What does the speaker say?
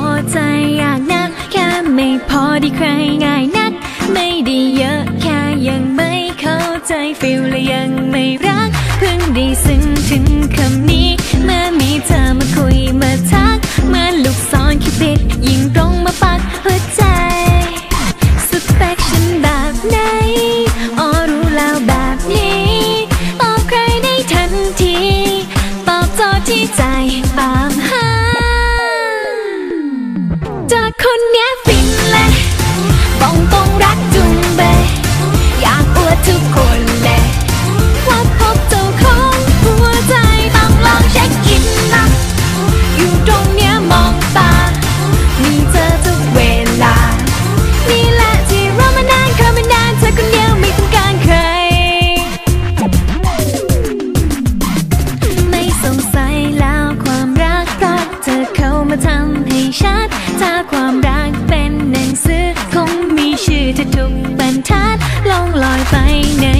อใจอยากนัก แค่ไม่พอที่ใครง่ายนัก ไม่ได้เยอะแค่ยังไม่เข้าใจฟิลและยัง คนเนี้ย find out.